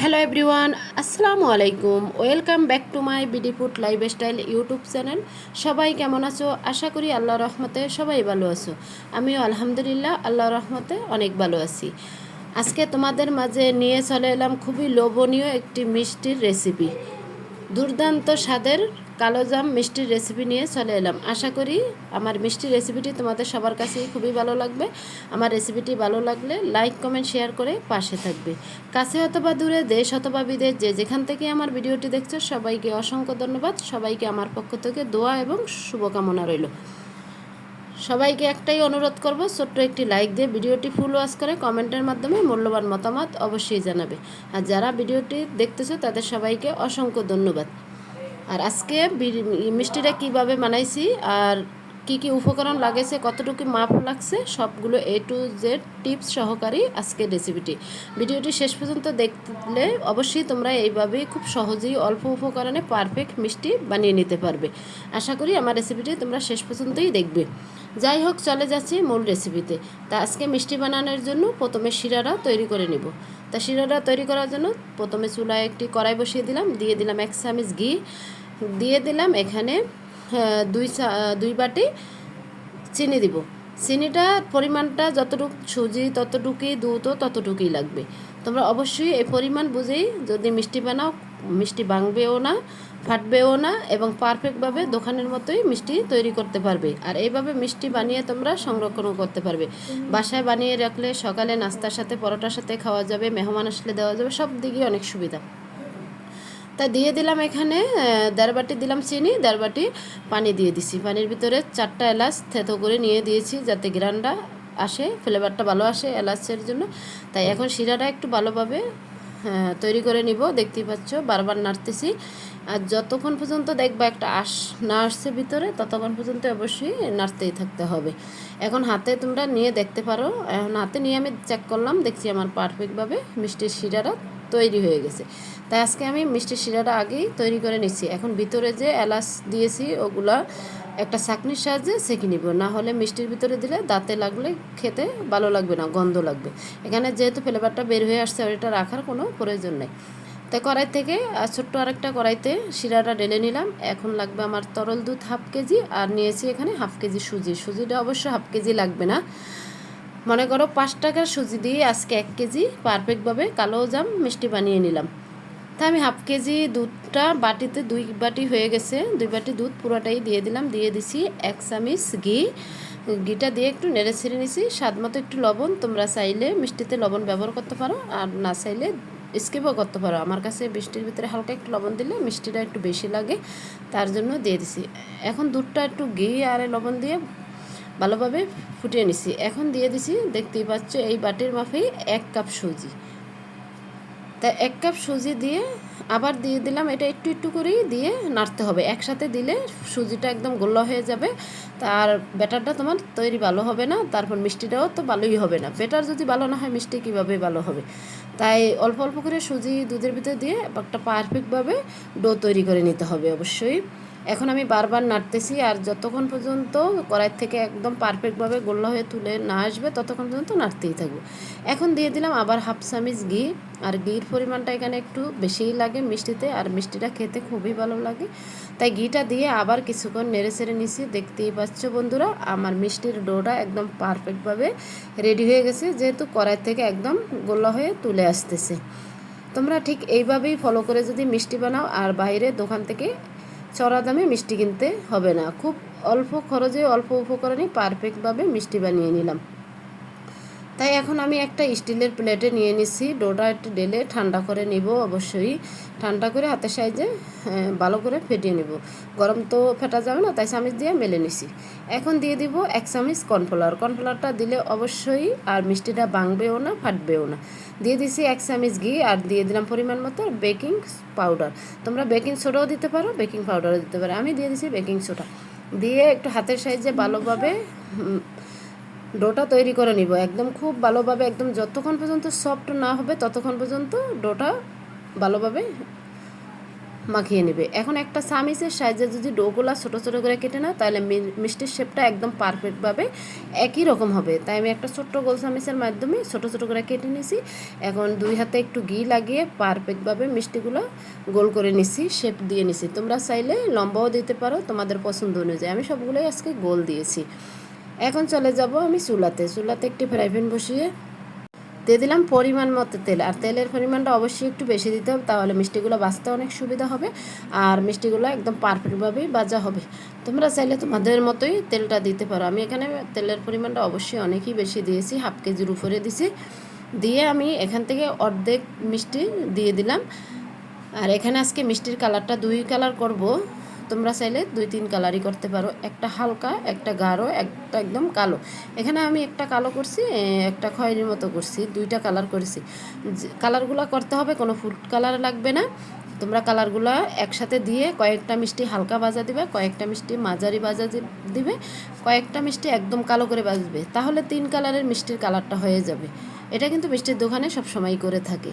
Hello everyone আসসালামু আলাইকুম welcome back to my BD food lifestyle YouTube channel সবাই কেমন আছো? আশা করি আল্লাহ রহমতে সবাই ভালো আছো। আমিও আলহামদুলিল্লাহ, আল্লাহ রহমতে অনেক ভালো আছি। আজকে তোমাদের মাঝে নিয়ে চলে এলাম খুবই লোভনীয় একটি মিষ্টির রেসিপি দুর্দান্ত স্বাদের কালোজাম মিষ্টির রেসিপি নিয়ে চলে এলাম। আশা করি আমার মিষ্টির রেসিপিটি তোমাদের সবার কাছেই খুবই ভালো লাগবে। আমার রেসিপিটি ভালো লাগলে লাইক কমেন্ট শেয়ার করে পাশে থাকবে। কাছে অথবা দূরে, দেশ অথবা বিদেশ, যে যেখান থেকে আমার ভিডিওটি দেখছ, সবাইকে অসংখ্য ধন্যবাদ। সবাইকে আমার পক্ষ থেকে দোয়া এবং শুভকামনা রইল। সবাইকে একটাই অনুরোধ করব, ছোট্ট একটি লাইক দিয়ে ভিডিওটি ফুল ওয়াশ করে কমেন্টের মাধ্যমে মূল্যবান মতামত অবশ্যই জানাবে। আর যারা ভিডিওটি দেখতেছো, তাদের সবাইকে অসংখ্য ধন্যবাদ। আর আজকে মিষ্টিটা কীভাবে বানাইছি, আর কি কি উপকরণ লাগেছে, কতটুকু মাপ লাগছে, সবগুলো এ টু জেড টিপস সহকারী আজকের রেসিপিটি ভিডিওটি শেষ পর্যন্ত দেখলে অবশ্যই তোমরা এইভাবেই খুব সহজেই অল্প উপকরণে পারফেক্ট মিষ্টি বানিয়ে নিতে পারবে। আশা করি আমার রেসিপিটি তোমরা শেষ পর্যন্তই দেখবে। যাই হোক চলে যাচ্ছি মূল রেসিপিতে তা আজকে মিষ্টি বানানোর জন্য প্রথমে শিরাটা তৈরি করে নিব। তা শিরাটা তৈরি করার জন্য প্রথমে চুলায় একটি কড়াই বসিয়ে দিলাম, দিয়ে দিলাম এক চামিচ ঘি। দিয়ে দিলাম এখানে দুই দুই বাটি চিনি দিব। চিনিটার পরিমাণটা যতটুকু সুজি ততটুকুই দুধও ততটুকুই লাগবে। তোমরা অবশ্যই এই পরিমাণ বুঝেই যদি মিষ্টি বানাও, মিষ্টি ভাঙবেও না ফাটবেও না এবং পারফেক্টভাবে দোকানের মতোই মিষ্টি তৈরি করতে পারবে। আর এইভাবে মিষ্টি বানিয়ে তোমরা সংরক্ষণও করতে পারবে। বাসায় বানিয়ে রাখলে সকালে নাস্তার সাথে, পরোটার সাথে খাওয়া যাবে, মেহমান আসলে দেওয়া যাবে, সব দিকেই অনেক সুবিধা। তা দিয়ে দিলাম এখানে দেড় বাটি দিলাম চিনি দেড় বাটি পানি দিয়ে দিছি। পানির ভিতরে চারটা এলাচ থেতো করে নিয়ে দিয়েছি যাতে গ্রানটা আসে ফ্লেভারটা ভালো আসে এলাচের জন্য। তাই এখন শিরাটা একটু ভালোভাবে তৈরি করে নিব। দেখতেই পাচ্ছ, বারবার নাড়তেছি। আর যতক্ষণ পর্যন্ত দেখবা একটা আস না আসছে ভিতরে, ততক্ষণ পর্যন্ত অবশ্যই নাড়তেই থাকতে হবে। এখন হাতে তোমরা নিয়ে দেখতে পারো। এখন হাতে নিয়ে আমি চেক করলাম, দেখছি আমার পারফেক্টভাবে মিষ্টির শিরাটা তৈরি হয়ে গেছে। তাই আজকে আমি মিষ্টির শিরাটা আগেই তৈরি করে নিচ্ছি। এখন ভিতরে যে এলাচ দিয়েছি, ওগুলা একটা চাকনির সাহায্যে সেঁকে নিব। না হলে মিষ্টির ভিতরে দিলে দাঁতে লাগলে খেতে ভালো লাগবে না, গন্ধ লাগবে। এখানে যেহেতু ফ্লেভারটা বের হয়ে আসছে ওইটা রাখার কোনো প্রয়োজন নেই। তাই কড়াই থেকে ছোট্ট আরেকটা কড়াইতে শিরাটা ঢেলে নিলাম। এখন লাগবে আমার তরল দুধ হাফ কেজি, আর নিয়েছি এখানে হাফ কেজি সুজি। সুজিটা অবশ্য হাফ কেজি লাগবে না। মনে করো পাঁচ টাকার সুজি দিয়ে আজকে এক কেজি পারফেক্টভাবে কালো জাম মিষ্টি বানিয়ে নিলাম। তা আমি হাফ কেজি দুধটা বাটিতে দুই বাটি হয়ে গেছে। দুই বাটি দুধ পুরোটাই দিয়ে দিলাম, দিয়ে দিছি এক চামিচ ঘি। ঘিটা দিয়ে একটু নেড়ে ছেড়ে নিছি। স্বাদ মতো একটু লবণ, তোমরা চাইলে মিষ্টিতে লবণ ব্যবহার করতে পারো, আর না চাইলে স্কিপও করতে পারো। আমার কাছে বৃষ্টির ভিতরে হালকা একটু লবণ দিলে মিষ্টিটা একটু বেশি লাগে, তার জন্য দিয়ে দিছি। এখন দুধটা একটু ঘি আর লবণ দিয়ে ভালোভাবে ফুটিয়ে নিছি। এখন দিয়ে দিছি, দেখতেই পাচ্ছ, এই বাটির মাফেই এক কাপ সুজি। তা এক কাপ সুজি দিয়ে আবার দিয়ে দিলাম, এটা একটু একটু করেই দিয়ে নাড়তে হবে। একসাথে দিলে সুজিটা একদম গোল্লা হয়ে যাবে তার ব্যাটারটা তোমার তৈরি ভালো হবে না, তারপর মিষ্টিটাও তো ভালোই হবে না। ব্যাটার যদি ভালো না হয়, মিষ্টি কীভাবে ভালো হবে? তাই অল্প অল্প করে সুজি দুধের ভিতরে দিয়ে একটা পারফেক্টভাবে ডো তৈরি করে নিতে হবে অবশ্যই। এখন আমি বারবার নাড়তেছি আর যতক্ষণ পর্যন্ত কড়াই থেকে একদম পারফেক্টভাবে গোল্লা হয়ে তুলে না আসবে, ততক্ষণ পর্যন্ত নাড়তেই থাকব। এখন দিয়ে দিলাম আবার হাফ চামিচ ঘি আর ঘির পরিমাণটা এখানে একটু বেশিই লাগে মিষ্টিতে আর মিষ্টিটা খেতে খুবই ভালো লাগে। তাই ঘিটা দিয়ে আবার কিছুক্ষণ নেড়ে ছেড়ে নিছি দেখতেই পাচ্ছ বন্ধুরা, আমার মিষ্টির ডোটা একদম পারফেক্টভাবে রেডি হয়ে গেছে, যেহেতু কড়াই থেকে একদম গোল্লা হয়ে তুলে আসতেছে। তোমরা ঠিক এইভাবেই ফলো করে যদি মিষ্টি বানাও আর বাইরে দোকান থেকে চড়া দামে মিষ্টি কিনতে হবে না। খুব অল্প খরচে, অল্প উপকরণে পারফেক্টভাবে মিষ্টি বানিয়ে নিলাম। তাই এখন আমি একটা স্টিলের প্লেটে নিয়ে নিছি ডোটা একটু ডেলে ঠান্ডা করে নিব অবশ্যই। ঠান্ডা করে হাতের সাইজে ভালো করে ফেটিয়ে নিব। গরম তো ফেটা যাবে না, তাই চামিচ দিয়ে মেলে নিছি। এখন দিয়ে দিব এক চামিচ কর্নফ্লাওয়ার। কর্নফ্লাওয়ারটা দিলে অবশ্যই আর মিষ্টিটা ভাঙবেও না, ফাটবেও না। দিয়ে দিছি এক চামিচ ঘি আর দিয়ে দিলাম পরিমাণ মতো বেকিং পাউডার। তোমরা বেকিং সোডাও দিতে পারো, বেকিং পাউডারও দিতে পারো। আমি দিয়ে দিছি বেকিং সোডা। দিয়ে একটু হাতের সাইজে ভালোভাবে ডোটা তৈরি করে নিব। একদম খুব ভালোভাবে, একদম যতক্ষণ পর্যন্ত সফট না হবে, ততক্ষণ পর্যন্ত ডোটা ভালোভাবে মাখিয়ে নেবে। এখন একটা সামিসের সাইজে যদি ডোগুলা ছোটো ছোটো করে কেটে নাও, তাহলে মিষ্টির শেপটা একদম পারফেক্টভাবে একই রকম হবে। তাই আমি একটা ছোট্ট গোল সামিসের মাধ্যমে ছোটো ছোটো করে কেটে নিয়েছি এখন দুই হাতে একটু ঘি লাগিয়ে পারফেক্টভাবে মিষ্টিগুলো গোল করে নিছি শেপ দিয়ে নিছি। তোমরা চাইলে লম্বাও দিতে পারো, তোমাদের পছন্দ অনুযায়ী। আমি সবগুলোই আজকে গোল দিয়েছি। এখন চলে যাব আমি চুলাতে। চুলাতে একটি ফ্রাই প্যান বসিয়ে দিয়ে দিলাম পরিমাণ মতো তেল। আর তেলের পরিমাণটা অবশ্যই একটু বেশি দিতে হবে, তাহলে মিষ্টিগুলো বাঁচতে অনেক সুবিধা হবে আর মিষ্টিগুলো একদম পারফেক্টভাবেই বাজা হবে। তোমরা চাইলে তোমাদের মতোই তেলটা দিতে পারো। আমি এখানে তেলের পরিমাণটা অবশ্যই অনেকই বেশি দিয়েছি, হাফ কেজির উপরে দিছি। দিয়ে আমি এখান থেকে অর্ধেক মিষ্টি দিয়ে দিলাম। আর এখানে আজকে মিষ্টির কালারটা দুই কালার করব। তোমরা চাইলে দুই, তিন কালারই করতে পারো। একটা হালকা, একটা গাঢ়, একটা একদম কালো। এখানে আমি একটা কালো করছি একটা খয়েরির মতো করছি, দুইটা কালার করেছি। কালারগুলো করতে হবে, কোনো ফুড কালার লাগবে না। তোমরা কালারগুলো একসাথে দিয়ে কয়েকটা মিষ্টি হালকা বাজা দিবে, কয়েকটা মিষ্টি মাঝারি বাজা দিবে, কয়েকটা মিষ্টি একদম কালো করে বাজবে তাহলে তিন কালারের মিষ্টির কালারটা হয়ে যাবে। এটা কিন্তু মিষ্টির দোকানে সব সময় করে থাকে।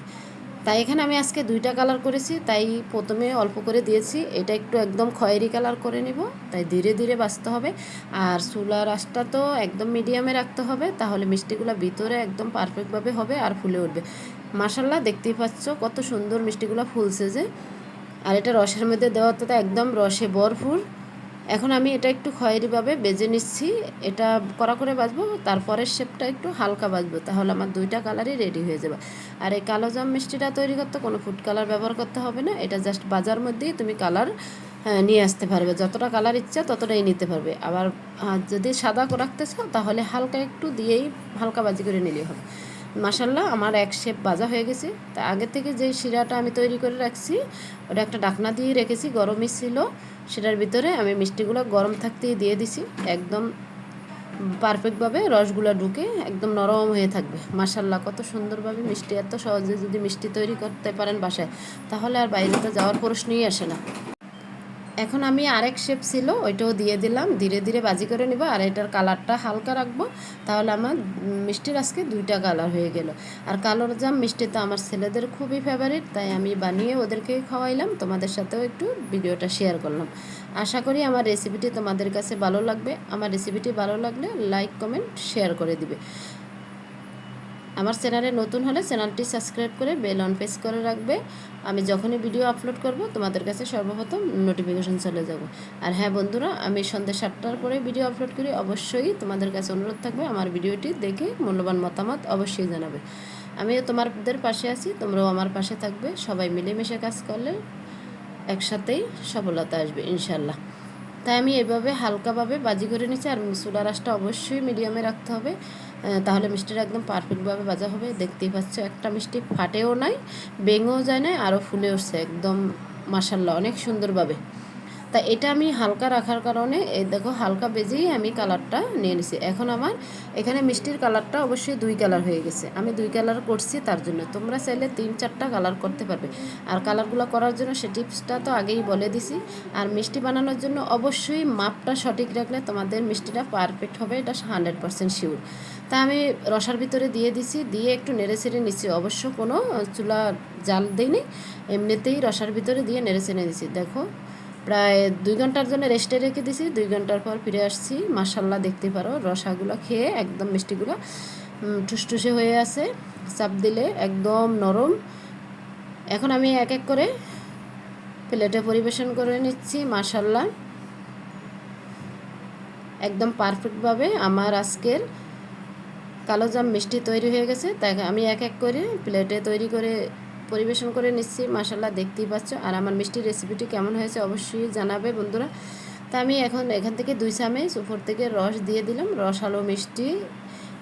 তাই এখানে আমি আজকে দুইটা কালার করেছি, তাই প্রথমে অল্প করে দিয়েছি। এটা একটু একদম খয়েরি কালার করে নিব, তাই ধীরে ধীরে বাঁচতে হবে। আর চুলার আঁচটা তো একদম মিডিয়ামে রাখতে হবে, তাহলে মিষ্টিগুলো ভিতরে একদম পারফেক্টভাবে হবে আর ফুলে উঠবে। মাসাল্লাহ দেখতেই পাচ্ছ কত সুন্দর মিষ্টিগুলো ফুলছে যে। আর এটা রসের মধ্যে দেওয়া তো একদম রসে ভরপুর। এখন আমি এটা একটু খয়েরিভাবে বেজে নিচ্ছি। এটা কড়া করে বাজবো তারপরের শেপটা একটু হালকা বাজবো, তাহলে আমার দুইটা কালারই রেডি হয়ে যাবে। আর এই কালো জাম মিষ্টিটা তৈরি করতে কোনো ফুড কালার ব্যবহার করতে হবে না, এটা জাস্ট বাজার মধ্যেই তুমি কালার নিয়ে আসতে পারবে। যতটা কালার ইচ্ছা ততটাই নিতে পারবে। আবার যদি সাদা করে রাখতে চাও, তাহলে হালকা একটু দিয়েই হালকা বাজি করে নিলেই হবে। মাসাল্লাহ আমার এক শেপ ভাজা হয়ে গেছে। তা আগে থেকে যে শিরাটা আমি তৈরি করে রাখছি, ওটা একটা ডাকনা দিয়ে রেখেছি গরমই ছিল। সেটার ভিতরে আমি মিষ্টিগুলো গরম থাকতেই দিয়ে দিছি। একদম পারফেক্টভাবে রসগুলো ঢুকে একদম নরম হয়ে থাকবে। মাসাল্লাহ কত সুন্দরভাবে মিষ্টি, এত সহজে যদি মিষ্টি তৈরি করতে পারেন বাসায়, তাহলে আর বাইরে তো যাওয়ার প্রশ্নই আসে না। এখন আমি আরেক শেপ ছিল, ওইটাও দিয়ে দিলাম। ধীরে ধীরে বাজি করে নিব আর এটার কালারটা হালকা রাখব। তাহলে আমার মিষ্টির আজকে দুইটা কালার হয়ে গেল। আর কালোর জাম মিষ্টি তো আমার ছেলেদের খুবই ফেভারিট তাই আমি বানিয়ে ওদেরকে খাওয়াইলাম। তোমাদের সাথেও একটু ভিডিওটা শেয়ার করলাম। আশা করি আমার রেসিপিটি তোমাদের কাছে ভালো লাগবে। আমার রেসিপিটি ভালো লাগলে লাইক কমেন্ট শেয়ার করে দিবে। আমার চ্যানেলে নতুন হলে চ্যানেলটি সাবস্ক্রাইব করে বেল অন প্রেস করে রাখবে। আমি যখনই ভিডিও আপলোড করব, তোমাদের কাছে সর্বপ্রথম নোটিফিকেশন চলে যাব। আর হ্যাঁ বন্ধুরা, আমি সন্ধ্যে সাতটার পরে ভিডিও আপলোড করি। অবশ্যই তোমাদের কাছে অনুরোধ থাকবে, আমার ভিডিওটি দেখে মূল্যবান মতামত অবশ্যই জানাবে। আমিও তোমাদের পাশে আছি, তোমরাও আমার পাশে থাকবে। সবাই মিলেমিশে কাজ করলে একসাথেই সফলতা আসবে ইনশাল্লাহ তাই আমি এভাবে হালকাভাবে বাজি করে নিচ্ছি, আর চুলা রাসটা অবশ্যই মিডিয়ামে রাখতে হবে। তাহলে মিষ্টিটা একদম পারফেক্টভাবে ভাজা হবে। দেখতেই পাচ্ছ, একটা মিষ্টি ফাটেও নাই বেঙেও যায় নাই আরও ফুলে উঠছে, একদম মাসাল্লাহ অনেক সুন্দরভাবে। তা এটা আমি হালকা রাখার কারণে, এই দেখো হালকা বেজেই আমি কালারটা নিয়ে নিছি। এখন আমার এখানে মিষ্টির কালারটা অবশ্যই দুই কালার হয়ে গেছে। আমি দুই কালার করছি তার জন্য। তোমরা চাইলে তিন চারটা কালার করতে পারবে। আর কালারগুলো করার জন্য সে টিপসটা তো আগেই বলে দিছি। আর মিষ্টি বানানোর জন্য অবশ্যই মাপটা সঠিক রাখলে তোমাদের মিষ্টিটা পারফেক্ট হবে, এটা হান্ড্রেড পারসেন্ট শিওর। তা আমি রসার ভিতরে দিয়ে দিছি, দিয়ে একটু নেড়ে ছেড়ে নিচ্ছি অবশ্য কোনো চুলা জাল দিইনি, এমনিতেই রসার ভিতরে দিয়ে নেড়ে ছেড়ে দিছি দেখো প্রায় দুই ঘণ্টার জন্য রেস্টে রেখে দিছি। দুই ঘণ্টার পর ফিরে আসছি। মাসাল্লাহ দেখতে পারো, রসাগুলো খেয়ে একদম মিষ্টিগুলো ঠুসঠুসে হয়ে আছে। চাপ দিলে একদম নরম। এখন আমি এক এক করে প্লেটে পরিবেশন করে নিচ্ছি মাসাল্লাহ একদম পারফেক্টভাবে আমার আজকের কালো জাম মিষ্টি তৈরি হয়ে গেছে। তাই আমি এক এক করে প্লেটে তৈরি করে পরিবেশন করে নিচ্ছি মাসাল্লাহ দেখতেই পাচ্ছ। আর আমার মিষ্টি রেসিপিটি কেমন হয়েছে অবশ্যই জানাবে বন্ধুরা। তা আমি এখন এখান থেকে দুই চামচ উপর থেকে রস দিয়ে দিলাম, রসালো মিষ্টি।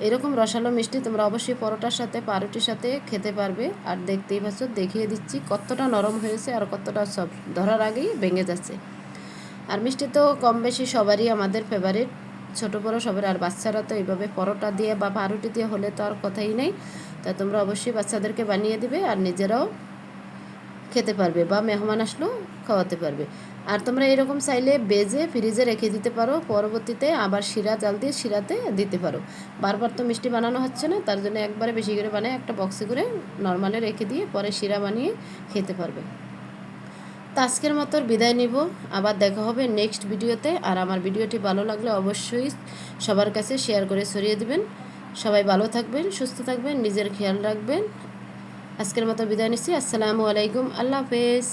এরকম রসালো মিষ্টি তোমরা অবশ্যই পরোটার সাথে, পাউরুটির সাথে খেতে পারবে। আর দেখতেই পাচ্ছ, দেখিয়ে দিচ্ছি কতটা নরম হয়েছে আর কতটা সব ধরার আগেই ভেঙে যাচ্ছে। আর মিষ্টি তো কম বেশি সবারই আমাদের ফেভারিট ছোটো বড়ো সবার, আর বাচ্চারা তো এইভাবে পরোটা দিয়ে বা পাউরুটি দিয়ে হলে তো আর কথাই নেই। তাই তোমরা অবশ্যই বাচ্চাদেরকে বানিয়ে দিবে আর নিজেরাও খেতে পারবে বা মেহমান আসলেও খাওয়াতে পারবে। আর তোমরা এরকম চাইলে বেজে, ফ্রিজে রেখে দিতে পারো, পরবর্তীতে আবার শিরা জাল দিয়ে শিরাতে দিতে পারো। বারবার তো মিষ্টি বানানো হচ্ছে না, তার জন্য একবারে বেশি করে বানায়, একটা বক্সে করে নর্মালে রেখে দিয়ে পরে শিরা বানিয়ে খেতে পারবে। তো আজকের মতো বিদায় নিব। আবার দেখা হবে নেক্সট ভিডিওতে। আর আমার ভিডিওটি ভালো লাগলে অবশ্যই সবার কাছে শেয়ার করে সরিয়ে দিবেন। সবাই ভালো থাকবেন, সুস্থ থাকবেন, নিজের খেয়াল রাখবেন। আজকের মতো বিদায় নিচ্ছি। আসসালামু আলাইকুম। আল্লাহ হাফেজ।